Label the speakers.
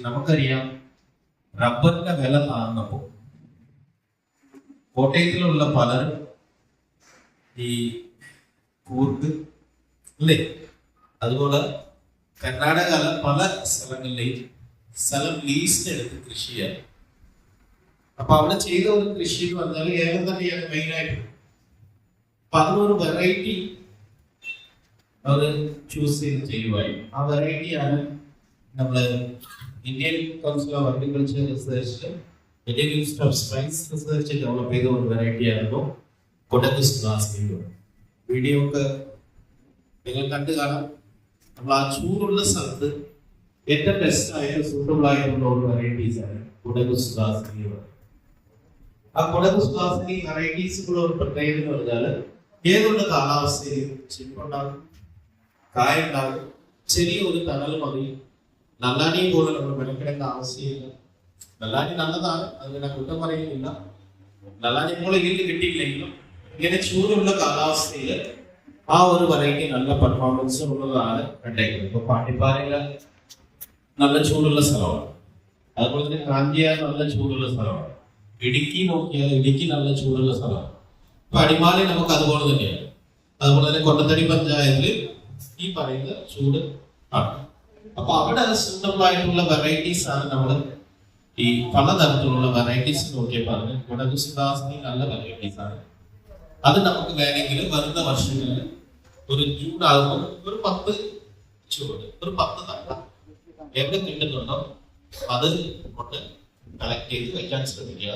Speaker 1: നമുക്കറിയാം റബ്ബറിന്റെ വില താഴ്ന്നപ്പോ കോട്ടയത്തിലുള്ള പലരും ഈ കൂർഗ് അല്ലേ? അതുപോലെ കർണാടകയിലെ പല സ്ഥലങ്ങളിലെയും സ്ഥലം ലീസിനെടുത്ത് കൃഷി ചെയ്യാൻ അപ്പൊ അവിടെ ചെയ്ത ഒരു കൃഷി എന്ന് പറഞ്ഞാൽ ഏകം തന്നെയാണ് മെയിനായിട്ട് അപ്പൊ അതിനൊരു വെറൈറ്റി അവർ ചൂസ് ചെയ്ത് ചെയ്യുവായി. ആ വെറൈറ്റിയാണ് നമ്മൾ Indian council of agriculture research Indian institute of spice research develop ചെയ്ത ഒരു വെറൈറ്റി ആയിരുന്നു. കൊടക് സ്ലാസ് വീഡിയോ ഒക്കെ നിങ്ങൾ കണ്ടു കാണാം. നമ്മൾ ആ ചൂടുള്ള സ്ഥലത്ത് ഏറ്റവും ബെസ്റ്റ് ആയിട്ട് സൂട്ടബിൾ ആയിട്ടുള്ള ഒരു വെറൈറ്റീസ് ആണ് കൊടക് സ്ലാസ് ആ കൊടക് സ്ലാസിനി വെറൈറ്റീസുള്ള ഒരു പ്രത്യേകത എന്ന് പറഞ്ഞാൽ ഏതുള്ള കാലാവസ്ഥയിലും ചെമ്പുണ്ടാകും ചെറിയ ചെറിയൊരു തണൽ മതി നല്ലാനിയും പോലെ നമ്മൾ മെനക്കെടേണ്ട ആവശ്യമില്ല. നല്ലാനി നല്ലതാണ് അത് ഞാൻ കുറ്റം പറയുന്നില്ല. നല്ലാനി നമ്മൾ ഇതിൽ കിട്ടിയില്ലെങ്കിലും ഇങ്ങനെ ചൂടുള്ള കാലാവസ്ഥയിൽ ആ ഒരു വരയ്ക്ക് നല്ല പെർഫോമൻസ് ഉള്ളതാണ് കണ്ടേക്കുന്നത്. ഇപ്പൊ പാണ്ടിപ്പാറയിൽ നല്ല ചൂടുള്ള സ്ഥലമാണ്. അതുപോലെ തന്നെ കാഞ്ചിയാർ നല്ല ചൂടുള്ള സ്ഥലമാണ്. ഇടുക്കി നോക്കിയാൽ ഇടുക്കി നല്ല ചൂടുള്ള സ്ഥലമാണ്. ഇപ്പൊ അടിമാലി നമുക്ക് അതുപോലെ തന്നെയാണ്. അതുപോലെ തന്നെ കൊണ്ടത്തടി പഞ്ചായത്തിൽ ഈ പറയുന്ന ചൂട് ആണ്. അപ്പൊ അവിടെ സ്വന്തമായിട്ടുള്ള വെറൈറ്റീസ് ആണ് നമ്മൾ ഈ പലതരത്തിലുള്ള വെറൈറ്റീസ് നോക്കിയപ്പോൾ ഗുണകുസുദാസിനി നല്ല വെറൈറ്റീസ് ആണ്. അത് നമുക്ക് വേണമെങ്കിൽ വരുന്ന വർഷങ്ങളിൽ ഒരു ജൂൺ ആകുമ്പോൾ ഒരു പത്ത് ചുവട് ഒരു പത്ത് തവണ എവിടെ കിട്ടുന്നുണ്ടോ അത് കൊണ്ട് കളക്ട് ചെയ്ത് വെക്കാൻ ശ്രമിക്കുക.